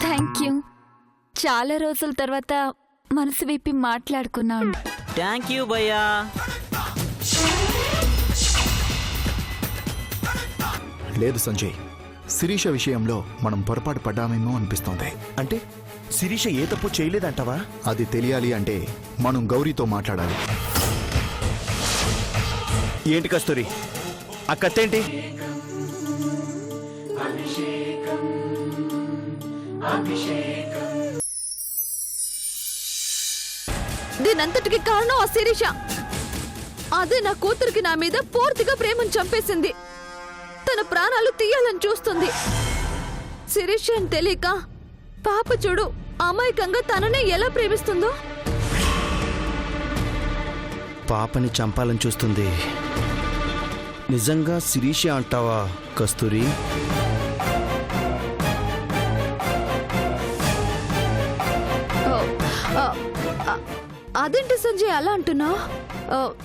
Thank you చాలా రోజుల తర్వాత మనసు విప్పి మాట్లాడుకున్నాం. థ్యాంక్ యూ భయ్యా. లేదు సంజయ్ శిరీష విషయంలో మనం పొరపాటు పడ్డామేమో అనిపిస్తోంది. అంటే శిరీష ఏ తప్పు చేయలేదంటావా? అది తెలియాలి అంటే మనం గౌరీతో మాట్లాడాలి. ఏంటి కస్తూరి? ఆ కత్తేంటి? దీనంతటికి కారణం ఆ శిరీష. అదే నా కూతురికి నా మీద పూర్తిగా ప్రేమను చంపేసింది. తన ప్రాణాలు తీయాలని చూస్తుంది. శిరీష అని తెలియక పాప చూడు అమాయకంగా తననే ఎలా ప్రేమిస్తుందో? పాపని చంపాలని చూస్తుంది. నిజంగా శిరీష అంటావా కస్తూరి? అదేంటి సంజయ్ అలా అంటున్నావు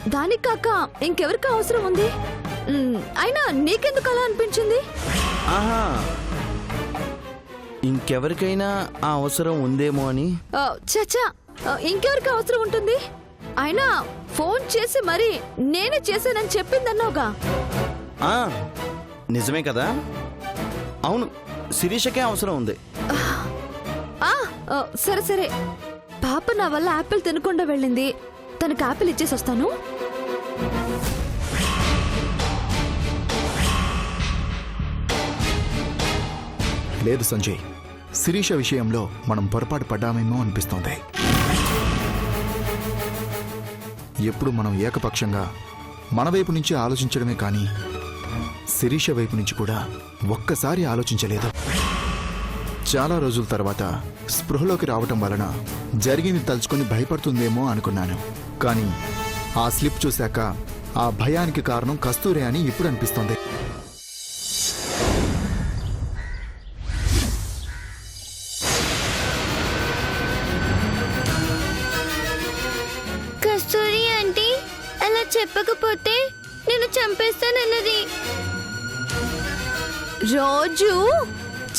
దానికి కాక ఇంకెవరికి అవసరం ఉంది? అయినా నీకెందుకు అలా అనిపించింది? ఆహా. ఇంకెవరికైనా ఆ అవసరం ఉందేమో అని? చచ్చా ఇంకెవరికి అవసరం ఉంటుంది? అయినా ఫోన్ చేసి మరి నేనే చేశానని చెప్పిందన్నావుగా? నిజమే కదా? అవును శిరీషకే అవసరం ఉంది. సరే సరే. పాప నా వల్ల యాపిల్ తినకుండా వెళ్ళింది. తనకి యాపిల్ ఇచ్చేసి వస్తాను. లేదు సంజయ్ శిరీష విషయంలో మనం పొరపాటు పడ్డామేమో అనిపిస్తోంది. ఎప్పుడు మనం ఏకపక్షంగా మన వైపు నుంచి ఆలోచించడమే కానీ శిరీష వైపు నుంచి కూడా ఒక్కసారి ఆలోచించలేదు. చాలా రోజుల తర్వాత స్పృహలోకి రావటం వలన జరిగింది తలుచుకొని భయపడుతుందేమో అనుకున్నాను. కానీ ఆ స్లిప్ చూశాక ఆ భయానికి కారణం కస్తూరే అని ఇప్పుడు అనిపిస్తోంది.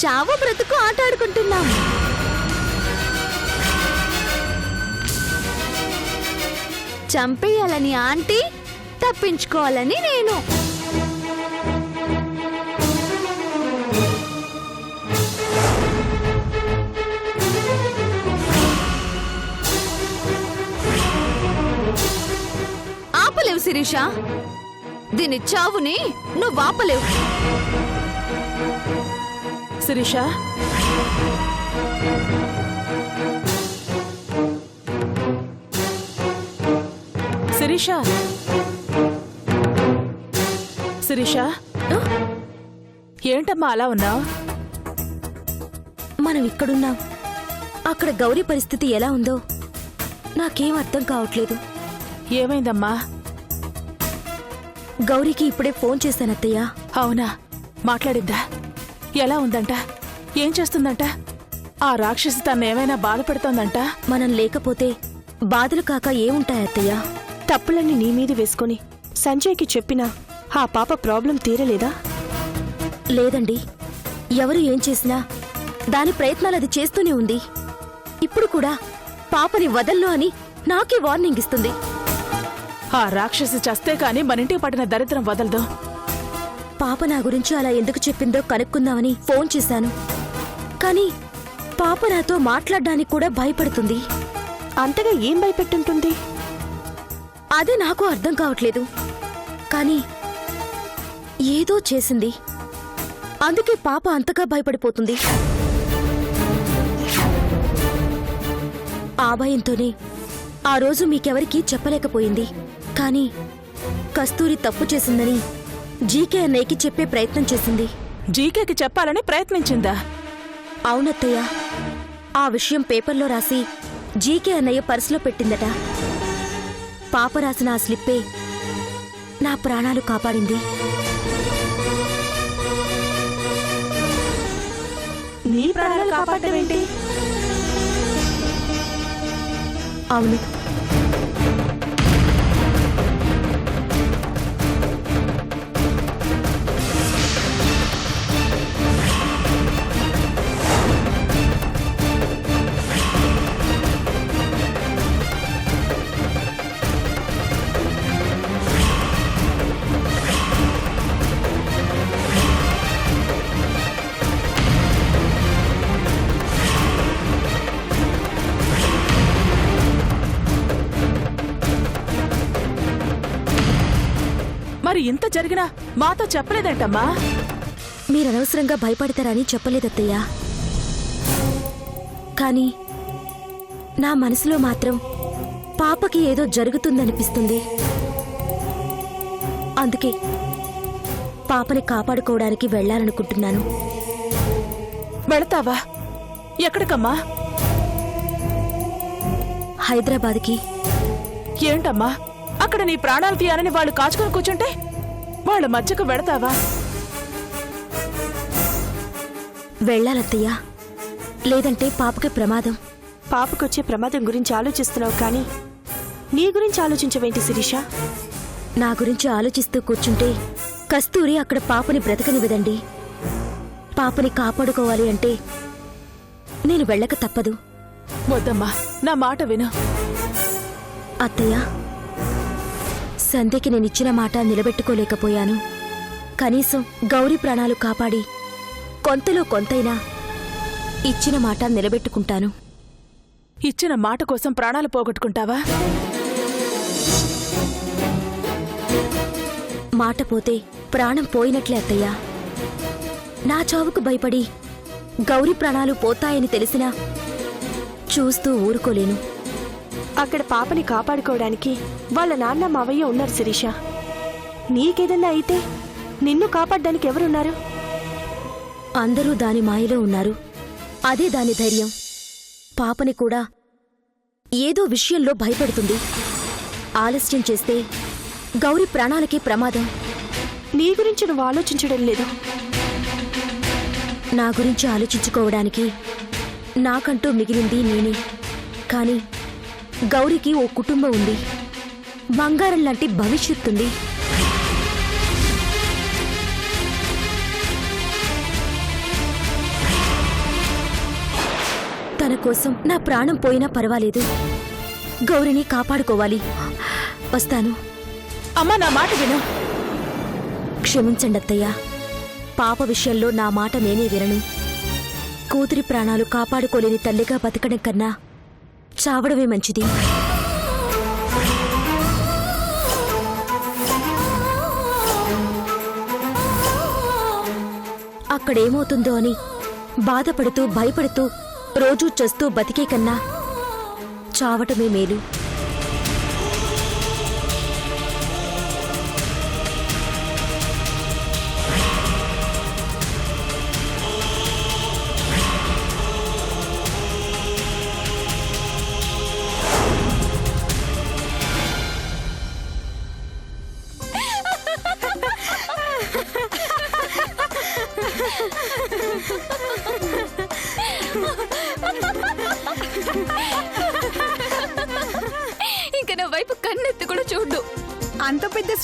చావు బ్రతుకు ఆటాడుకుంటున్నాం చంపేయాలని ఆంటీ తప్పించుకోవాలని నేను. ఆపలేవు శిరీష. దీని చావుని నువ్వు ఆపలేవు. శిరీష శిరీష శిరీష ఏంటమ్మా అలా ఉన్నావు? మనం ఇక్కడున్నాం. అక్కడ గౌరీ పరిస్థితి ఎలా ఉందో నాకేం అర్థం కావట్లేదు. ఏమైందమ్మా? గౌరీకి ఇప్పుడే ఫోన్ చేశానత్తయ్య. అవునా? మాట్లాడిద్దా? ఎలా ఉందంట? ఏం చేస్తుందంట? ఆ రాక్షసి తను ఏమైనా బాధ పెడుతోందంట మనం లేకపోతే బాధలు కాక ఏముంటాయత్తయ్య తప్పులన్నీ నీ మీద వేసుకొని సంజయ్కి చెప్పినా ఆ పాప ప్రాబ్లం తీరలేదా? లేదండి. ఎవరు ఏం చేసినా దాని ప్రయత్నాలు అది చేస్తూనే ఉంది. ఇప్పుడు కూడా పాపని వదల్లో అని నాకే వార్నింగ్ ఇస్తుంది. ఆ రాక్షసి చస్తే కాని మనింటికి పట్టిన దరిద్రం వదలదు. పాప నా గురించి అలా ఎందుకు చెప్పిందో కనుక్కుందామని ఫోన్ చేశాను. కానీ పాప నాతో మాట్లాడడానికి కూడా భయపడుతుంది. అంతగా ఏం భయపెట్టుంటుంది? అదే నాకు అర్థం కావట్లేదు. కానీ ఏదో చేసింది. అందుకే పాప అంతగా భయపడిపోతుంది. ఆ భయంతోనే ఆ రోజు మీకెవరికీ చెప్పలేకపోయింది. కానీ కస్తూరి తప్పు చేసిందని జీకే అన్నయ్యకి చెప్పే ప్రయత్నం చేసింది. జీకేకి చెప్పాలని ప్రయత్నించిందా? అవునత్తయ్య. ఆ విషయం పేపర్లో రాసి జీకే అన్నయ్య పర్సులో పెట్టిందట. పాప రాసిన ఆ స్లిప్పే నా ప్రాణాలు కాపాడింది. నీ ప్రాణాలు కాపాడటం ఏంటి? అవును. జరిగినా మాతో చెప్పలేదేంటమ్మా? మీరు అనవసరంగా భయపడతారని చెప్పలేదత్తయ్యా. కానీ నా మనసులో మాత్రం పాపకి ఏదో జరుగుతుందనిపిస్తుంది. అందుకే పాపని కాపాడుకోవడానికి వెళ్ళాలనుకుంటున్నాను. వెళతావా? ఎక్కడికమ్మా? హైదరాబాద్కి. ఏంటమ్మా? అక్కడ నీ ప్రాణాలు తీయాలని వాళ్ళు కాచుకొని కూర్చుంటే వాళ్ళ మధ్యకు వెళతావా వెళ్ళాలత్తయ్యా. లేదంటే పాపకి ప్రమాదం. పాపకొచ్చే ప్రమాదం గురించి ఆలోచిస్తున్నావు కానీ నీ గురించి ఆలోచించవేంటి శిరీష? నా గురించి ఆలోచిస్తూ కూర్చుంటే కస్తూరి అక్కడ పాపని బ్రతకనివ్వదండి. పాపని కాపాడుకోవాలి అంటే నేను వెళ్ళక తప్పదు. వద్దమ్మా నా మాట విను. అత్తయ్య సంధ్యకి నేనిచ్చిన మాట నిలబెట్టుకోలేకపోయాను. కనీసం గౌరీ ప్రాణాలు కాపాడి కొంతలో కొంతైనా ఇచ్చిన మాట నిలబెట్టుకుంటాను. ఇచ్చిన మాట కోసం ప్రాణాలు పోగొట్టుకుంటావా? మాట పోతే ప్రాణం పోయినట్లే అత్తయ్య. నా చావుకు భయపడి గౌరీ ప్రాణాలు పోతాయని తెలిసినా చూస్తూ ఊరుకోలేను. అక్కడ పాపని కాపాడుకోవడానికి వాళ్ళ నాన్న మావయ్య ఉన్నారు శిరీష. నీకేదన్నా అయితే నిన్ను కాపాడడానికి ఎవరున్నారు? అందరూ దాని మాయలో ఉన్నారు. అదే దాని ధైర్యం. పాపని కూడా ఏదో విషయంలో భయపెడుతుంది. ఆలస్యం చేస్తే గౌరీ ప్రాణాలకి ప్రమాదం. నీ గురించి నువ్వు ఆలోచించడం లేదు. నా గురించి ఆలోచించుకోవడానికి నాకంటూ మిగిలింది నేనే. కానీ గౌరికి ఓ కుటుంబం ఉంది. బంగారం లాంటి భవిష్యత్తుంది తన కోసం నా ప్రాణం పోయినా పర్వాలేదు. గౌరిని కాపాడుకోవాలి. వస్తాను. అమ్మా నా మాట విను. క్షమించండి అత్తయ్య. పాప విషయంలో నా మాట నేనే వినను. కూతురి ప్రాణాలు కాపాడుకోలేని తల్లిగా బతకడం కన్నా చావడమే మంచిది. అక్కడేమవుతుందో అని బాధపడుతూ భయపడుతూ రోజూ చస్తూ బతికే కన్నా చావటమే మేలు.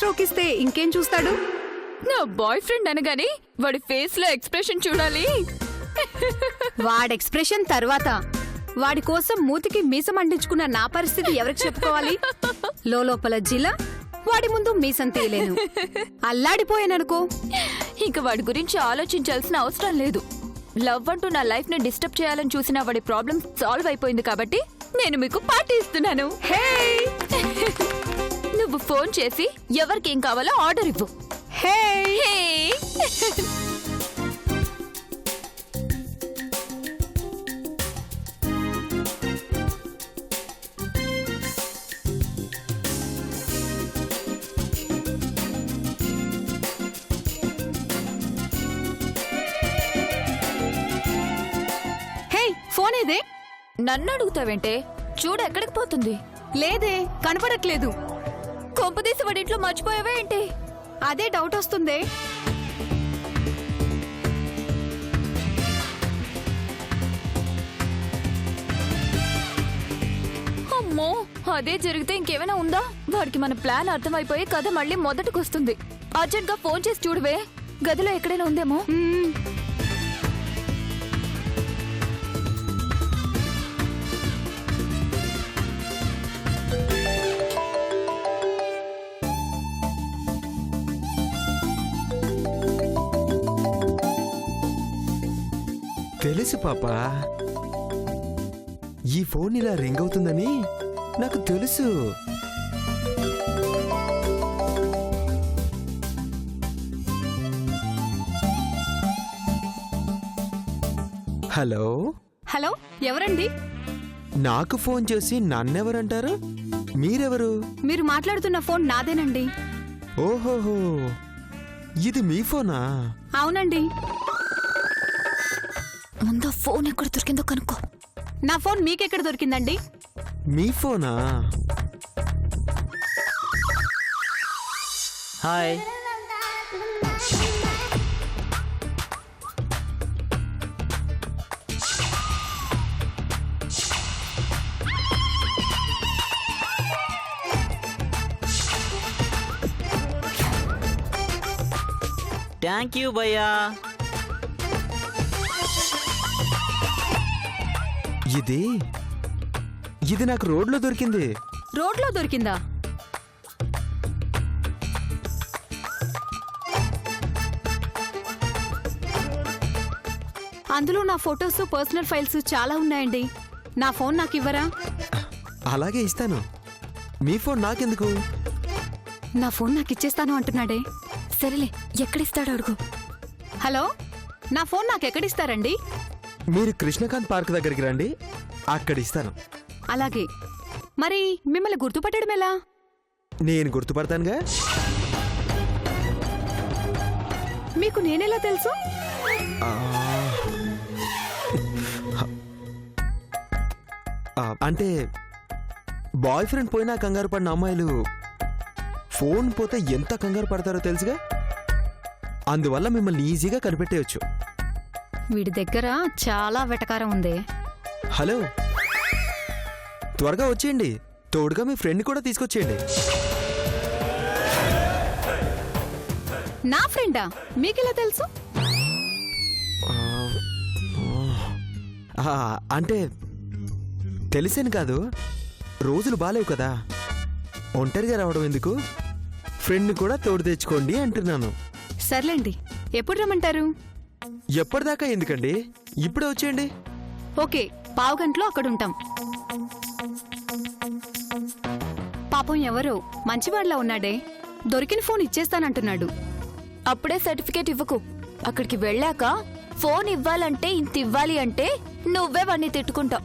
స్ట్రోక్ ఇస్తే ఇంకేం చూస్తాడు? నా బాయ్ ఫ్రెండ్ అనగానే వాడి ఫేస్లో ఎక్స్ప్రెషన్ చూడాలి. వాడి ఎక్స్ప్రెషన్ తర్వాత. వాడి కోసం మూతికి మీసం అంటించుకున్న నా పరిస్థితి ఎవరికి చెప్పుకోవాలి? లోపల జిల వాడి ముందు మీసం తీయలేను. అల్లాడిపోయాననుకో. ఇంక వాడి గురించి ఆలోచించాల్సిన అవసరం లేదు. లవ్ అంటూ నా లైఫ్ని డిస్టర్బ్ చేయాలని చూసిన వాడి ప్రాబ్లం సాల్వ్ అయిపోయింది కాబట్టి నేను మీకు పార్టీ ఇస్తున్నాను. నువ్వు ఫోన్ చేసి ఎవరికి ఏం కావాలో ఆర్డర్ ఇవ్వు. హే! హే! హే ఫోన్ ఏదే? నన్ను అడుగుతావేంటే? చూడు ఎక్కడికి పోతుంది. లేదే కనపడట్లేదు. కొంపదీసి వాడి ఇంట్లో మర్చిపోయావే ఏంటి? అదే డౌట్ వస్తుంది. అమ్మో అదే జరిగితే ఇంకేమైనా ఉందా? వాడికి మన ప్లాన్ అర్థమైపోయి కథ మళ్ళీ మొదటికి వస్తుంది అర్జెంట్గా ఫోన్ చేసి చూడవే. గదిలో ఎక్కడైనా ఉందేమో? తెలుసు పాపా. ఈ ఫోన్ ఇలా రింగ్ అవుతుందని నాకు తెలుసు. హలో? హలో ఎవరండి? నాకు ఫోన్ చేసి నన్నెవరంటారు? మీరెవరు? మీరు మాట్లాడుతున్న ఫోన్ నాదేనండి. ఓహోహో ఇది మీ ఫోనా? అవునండి. ముందు ఫోన్ ఎక్కడ దొరికిందో కనుక్కో. నా ఫోన్ మీకెక్కడ దొరికిందండి? మీ ఫోనా హాయ్ థ్యాంక్ యూ భయ్యా ఇది? ఇది నాకు రోడ్లో దొరికింది. రోడ్లో దొరికిందా? అందులో నా ఫొటోస్ పర్సనల్ ఫైల్స్ చాలా ఉన్నాయండి. నా ఫోన్ నాకు ఇవ్వరా? అలాగే ఇస్తాను. మీ ఫోన్ నాకెందుకు? నా ఫోన్ నాకు ఇచ్చేస్తాను అంటున్నాడే. సరేలే ఎక్కడిస్తాడు అడుగు. హలో నా ఫోన్ నాకు ఎక్కడిస్తారండి? మీరు కృష్ణకాంత్ పార్క్ దగ్గరికి రండి అక్కడ ఇస్తాను. అలాగే. మరి మిమ్మల్ని గుర్తుపట్టడం ఎలా? నేను గుర్తుపడతానుగా? మీకు నేనెలా తెలుసు? ఆ, ఆ, అంటే బాయ్ ఫ్రెండ్ పోయినా కంగారు పడిన అమ్మాయిలు ఫోన్ పోతే ఎంత కంగారు పడతారో తెలుసుగా? అందువల్ల మిమ్మల్ని ఈజీగా కనిపెట్టేయచ్చు. వీడి దగ్గర చాలా వెటకారం ఉంది. హలో. త్వరగా వచ్చేయండి. తోడుగా మీ ఫ్రెండ్ కూడా తీసుకొచ్చేయండి. నా ఫ్రెండా? మీకెలా తెలుసు? అంటే తెలిసాను కాదు. రోజులు బాలేవు కదా. ఒంటరిగా రావడం ఎందుకు? ఫ్రెండ్ కూడా తోడు తెచ్చుకోండి అంటున్నాను. సర్లేండి. ఎప్పుడు రమ్మంటారు? ఎప్పటిదాకా ఎందుకండి? ఇప్పుడే వచ్చేయండి. ఓకే పావు గంటలో అక్కడ ఉంటాం పాపం ఎవరో మంచివాడిలా ఉన్నాడే. దొరికిన ఫోన్ ఇచ్చేస్తానంటున్నాడు. అప్పుడే సర్టిఫికేట్ ఇవ్వకు. అక్కడికి వెళ్ళాక ఫోన్ ఇవ్వాలంటే ఇంత ఇవ్వాలి అంటే నువ్వే వాడిని తిట్టుకుంటావు.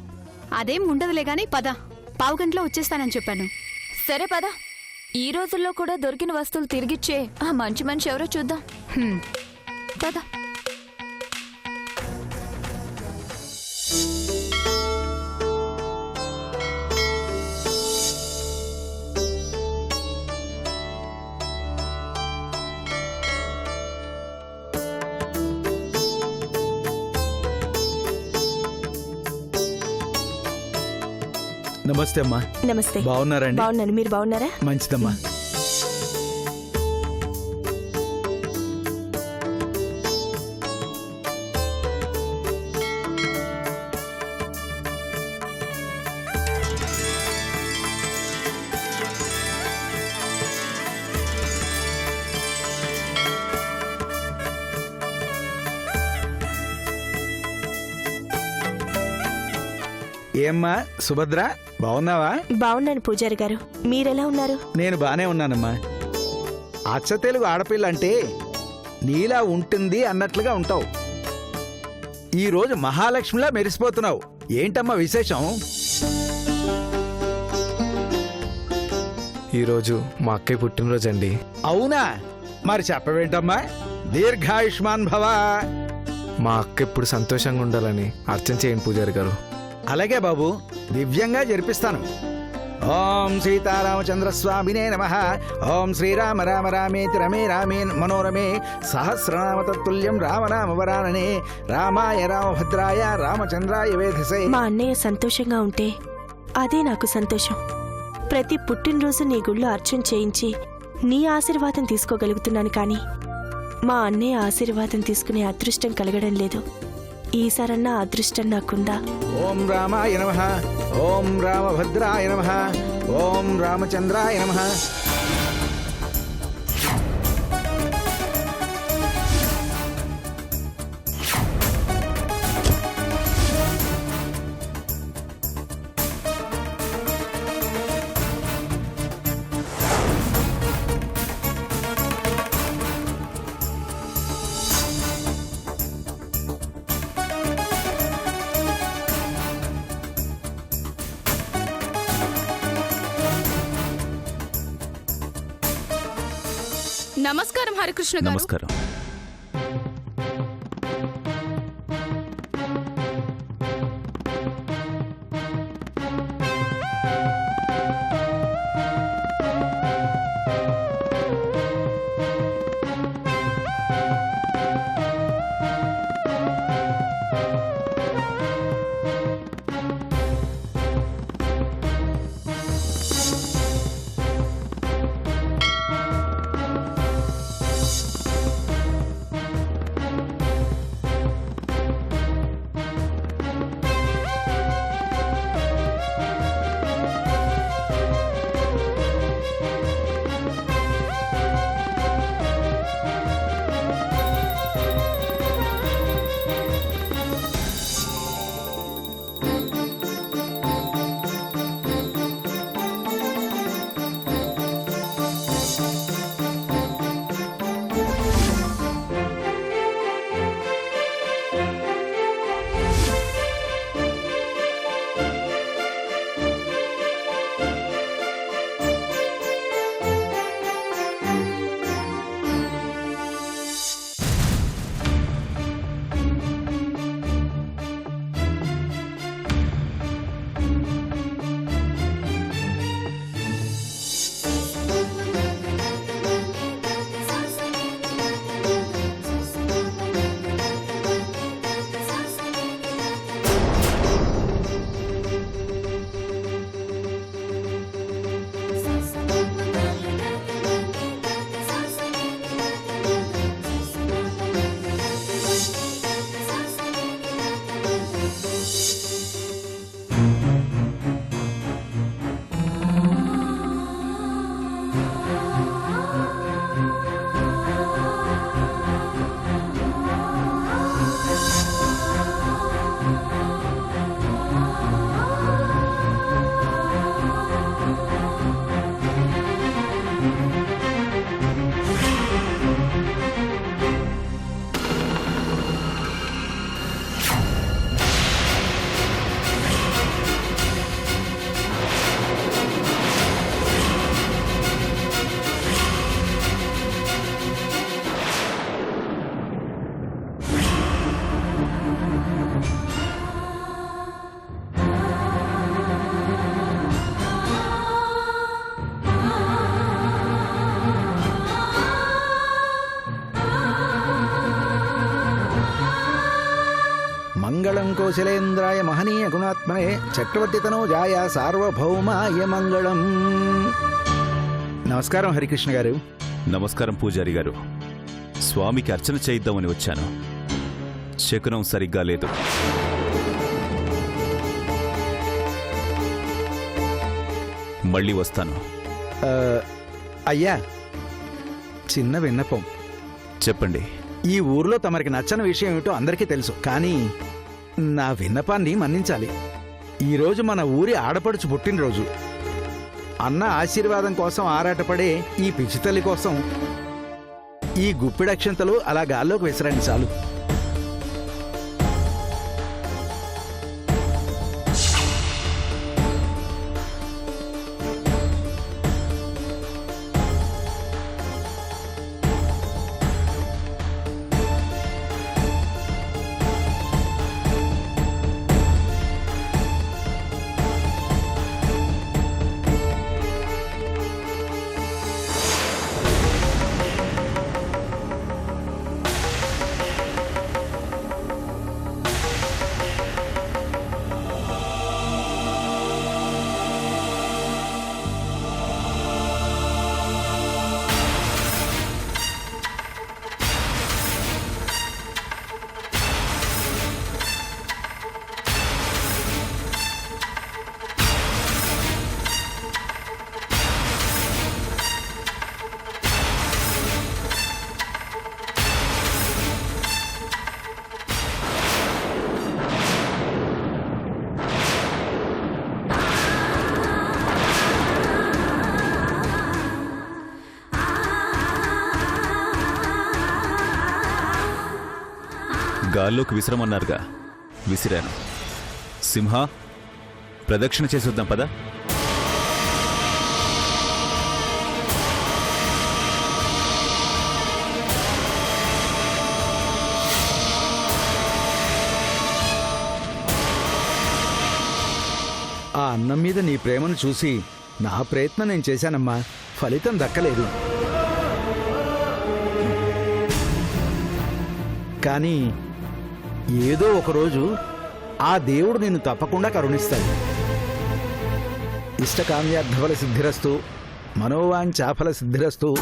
అదేం ఉండదులే గాని పద. పావు గంటలో వచ్చేస్తానని చెప్పాను. సరే పద. ఈ రోజుల్లో కూడా దొరికిన వస్తువులు తిరిగిచ్చే ఆ మంచి మనిషి ఎవరో చూద్దాం. పద. నమస్తే అమ్మా. నమస్తే. బాగున్నారండి బాగున్నాను. మీరు బాగున్నారా? మంచిదమ్మా. ఏమ్మా సుభద్ర బాగున్నావా? బాగున్నాను పూజారి గారు. మీరెలా ఉన్నారు? నేను బానే ఉన్నానమ్మా. అచ్చ తెలుగు ఆడపిల్ల అంటే నీలా ఉంటుంది అన్నట్లుగా ఉంటావు. ఈరోజు మహాలక్ష్మిలా మెరిసిపోతున్నావు. ఏంటమ్మా విశేషం? ఈరోజు మా అక్కయ్య పుట్టినరోజు అండి అవునా? మరి చెప్పవేంటమ్మా? దీర్ఘాయుష్మాన్ భవ. మా అక్క ఎప్పుడు సంతోషంగా ఉండాలని అర్చన చేయండి పూజారి గారు. అలాగే బాబు దివ్యంగా జరిపిస్తాను. ఓం సీతారామచంద్ర స్వామినే నమ. ఓం శ్రీరామ రామ రామేతి రమే రామే మనోరమే సహస్రనామ తత్తుల్యం రామనామ వరాననే రామాయ రామభద్రాయ రామచంద్రాయ వేధసే. మా అన్నయ్య సంతోషంగా ఉంటే అదే నాకు సంతోషం. ప్రతి పుట్టినరోజు నీ గుళ్ళో అర్చన చేయించి నీ ఆశీర్వాదం తీసుకోగలుగుతున్నాను కానీ మా అన్నయ్య ఆశీర్వాదం తీసుకునే అదృష్టం కలగడం లేదు. ఈసారన్నా అదృష్టం నాకుందా? ఓం రామాయ నమ ఓం రామభద్రాయ నమ ఓం రామచంద్రాయ నమ. హరికృష్ణ గారు. నమస్కారం. కోశలేంద్రాయ మహనీయ గుణాత్మనే చక్రవర్తి తనోజాయ సార్వభౌమాయ మంగళం. నమస్కారం హరికృష్ణ గారు. నమస్కారం పూజారి గారు. స్వామికి అర్చన చేయిద్దామని వచ్చాను. శకునం సరిగ్గా లేదు. మళ్ళీ వస్తాను. అయ్యా చిన్న విన్నపం. చెప్పండి. ఈ ఊర్లో తమరికి నచ్చని విషయం ఏమిటో అందరికీ తెలుసు. కానీ నా విన్నపాన్ని మన్నించాలి. ఈరోజు మన ఊరి ఆడపడుచు పుట్టినరోజు. అన్న ఆశీర్వాదం కోసం ఆరాటపడే ఈ పిచ్చితల్లి కోసం ఈ గుప్పిడక్షంతలు అలా గాల్లోకి విసరండి చాలు. గాల్లోకి విసిరమన్నారుగా. విసిరాను. సింహ ప్రదక్షిణ చేసొద్దాం పదా. ఆ అన్నం మీద నీ ప్రేమను చూసి నా ప్రయత్నం నేను చేశానమ్మా. ఫలితం దక్కలేదు. కానీ ఏదో ఒకరోజు ఆ దేవుడు నిన్ను తప్పకుండా కరుణిస్తాడు. ఇష్టకామ్యార్థఫల సిద్ధిరస్తు మనోవాంఛాఫల సిద్ధిరస్తు.